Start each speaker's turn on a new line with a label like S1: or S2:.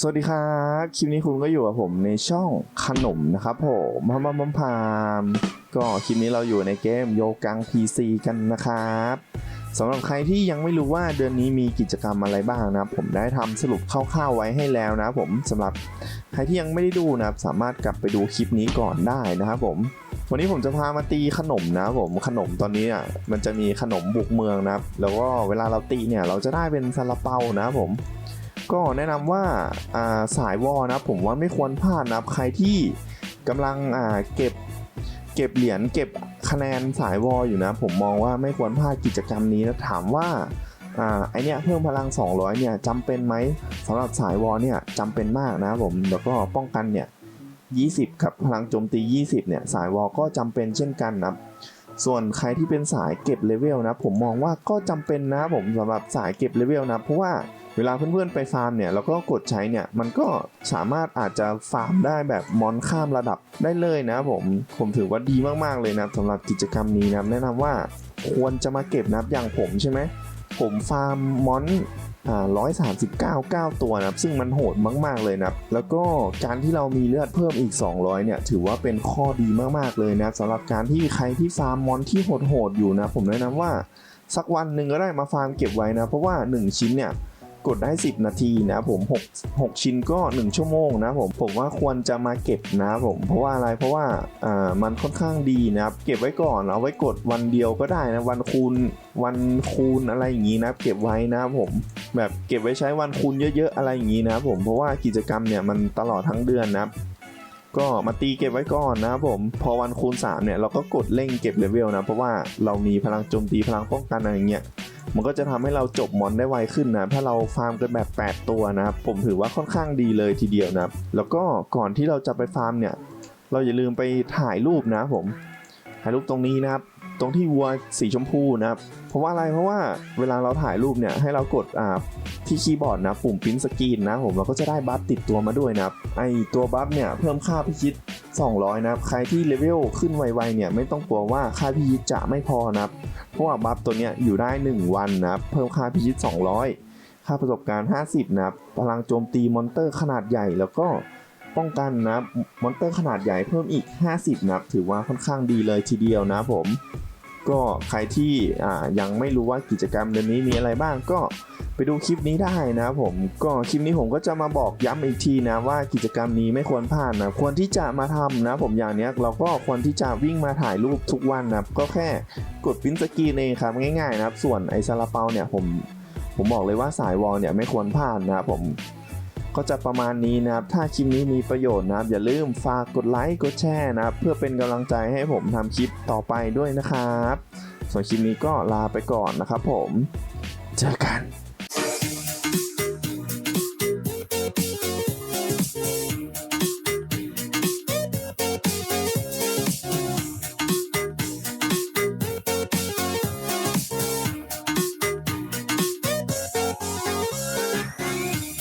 S1: สวัสดีครับ คลิปนี้คุณก็อยู่กับผมในช่องขนมนะครับผมพามพามพามก็คลิปนี้เราอยู่ในเกมโยกัง PC กันนะครับสำหรับใครที่ยังไม่รู้ว่าเดือนนี้มีกิจกรรมอะไรบ้างนะผมได้ทำสรุปคร่าวๆไว้ให้แล้วนะผมสำหรับใครที่ยังไม่ได้ดูนะสามารถกลับไปดูคลิปนี้ก่อนได้นะครับผม วันนี้ผมจะพามาตีขนมนะผมขนมตอนนี้อะมันจะมีขนมบุกเมืองนะครับแล้วก็เวลาเราตีเนี่ยเราจะได้เป็นซาลาเปานะผม ก็แนะนำว่าอ่าสายวอลนะผมว่าไม่ควรพลาดนะใครที่กำลังเก็บเก็บเหรียญเก็บคะแนนสายวอลอยู่นะ ผมมองว่าไม่ควรพลาดกิจกรรมนี้นะถามว่าอไอเนี้ยเพิ่มพลัง 200 เนี่ยจำเป็นไหมสำหรับสายวอลเนี่ยจำเป็นมากนะผมแล้วก็ป้องกันเนี่ย20 กับพลังโจมตี 20 เนี่ยสายวอลก็จำเป็นเช่นกันนะส่วนใครที่เป็นสายเก็บเลเวลนะผมมองว่าก็จำเป็นนะผมสำหรับสายเก็บเลเวลนะเพราะว่า เวลาเพื่อนๆไปฟาร์มเนี่ยแล้วก็กดใช้เนี่ยมันก็สามารถอาจจะฟาร์มได้แบบมอนข้ามระดับได้เลยนะผมผมถือว่าดีมากๆเลยนะสำหรับกิจกรรมนี้นะแนะนำว่าควรจะมาเก็บนะอย่างผมใช่ไหมผมฟาร์มมอนอ่า139 9ตัวนะครับ ซึ่งมันโหดมาก ๆ เลยนะครับ แล้วก็การที่เรามีเลือดเพิ่มอีก 200 เนี่ย ถือว่าเป็นข้อดีมาก ๆ เลยนะสำหรับการที่ใครที่ฟาร์มมอนที่โหด ๆ อยู่นะ ผมแนะนำว่าสักวันหนึ่งก็ได้มาฟาร์มเก็บไว้นะ เพราะว่า 1 ชิ้นเนี่ย กดได้ 10 นาทีนะผม 6 6 ชิ้นก็ 1 ชั่วโมงนะผมผมว่าควรจะมาเก็บนะผม เพราะว่าอะไรเพราะว่าอ่ามันค่อนข้างดีนะครับเก็บไว้ก่อนเอาไว้กดวันเดียวก็ได้นะวันคูณวันคูณอะไรอย่างนี้นะเก็บไว้นะผมแบบเก็บไว้ใช้วันคูณเยอะๆอะไรอย่างนี้นะผมเพราะว่ากิจกรรมเนี่ยมันตลอดทั้งเดือนนะครับก็มาตีเก็บไว้ก่อนนะครับผม พอวันคูณ 3 เนี่ย เราก็กดเร่งเก็บเลเวลนะ เพราะว่าเรามีพลังโจมตีพลังป้องกันอะไรอย่างเงี้ย มันก็จะทำให้เราจบมอนได้ไวขึ้นนะ ถ้าเราฟาร์มกันแบบ 8 ตัวนะครับ ผมถือว่าค่อนข้างดีเลยทีเดียวนะครับ แล้วก็ก่อนที่เราจะไปฟาร์มเนี่ย เราอย่าลืมไปถ่ายรูปนะผม ถ่ายรูปตรงนี้นะครับ ตรงที่วัวสีชมพูนะครับเพราะว่าอะไรเพราะว่าเวลาเราถ่ายรูปเนี่ยให้เรากดอ่าที่คีย์บอร์ดนะปุ่มพิมพ์สกรีนนะผมเราก็จะได้บัฟติดตัวมาด้วยนะครับไอตัวบัฟเนี่ยเพิ่มค่าพิชิต 200 นะครับใครที่เลเวลขึ้นไวๆเนี่ยไม่ต้องกลัวว่าค่าพิชิตจะไม่พอนะครับเพราะว่าบัฟตัวเนี้ยอยู่ได้ 1 วันนะครับเพิ่มค่าพิชิต 200 ค่าประสบการณ์ 50 นะครับพลังโจมตีมอนเตอร์ขนาดใหญ่แล้วก็ป้องกันนะมอนเตอร์ขนาดใหญ่เพิ่มอีก 50 นะครับถือว่าค่อนข้างดีเลยทีเดียวนะผม ก็ใครที่ยังไม่รู้ว่ากิจกรรมเดือนนี้มีอะไรบ้างก็ไปดูคลิปนี้ได้นะครับผมก็คลิปนี้ผมก็จะมาบอกย้ำอีกทีนะว่ากิจกรรมนี้ไม่ควรพลาดนะควรที่จะมาทำนะ ผมอย่างเนี้ยเราก็ควรที่จะวิ่งมาถ่ายรูปทุกวันนะก็แค่กดปริ้นสกีนเองครับง่ายๆนะครับส่วนไอซาลาเปาเนี่ยผมผมบอกเลยว่าสายวอลเนี่ยไม่ควรพลาดนะครับผม ก็จะประมาณนี้นะครับ ถ้าคลิปนี้มีประโยชน์นะครับ อย่าลืมฝากกดไลค์กดแชร์นะครับ เพื่อเป็นกำลังใจให้ผมทำคลิปต่อไปด้วยนะครับ ส่วนคลิปนี้ก็ลาไปก่อนนะครับผม เจอกัน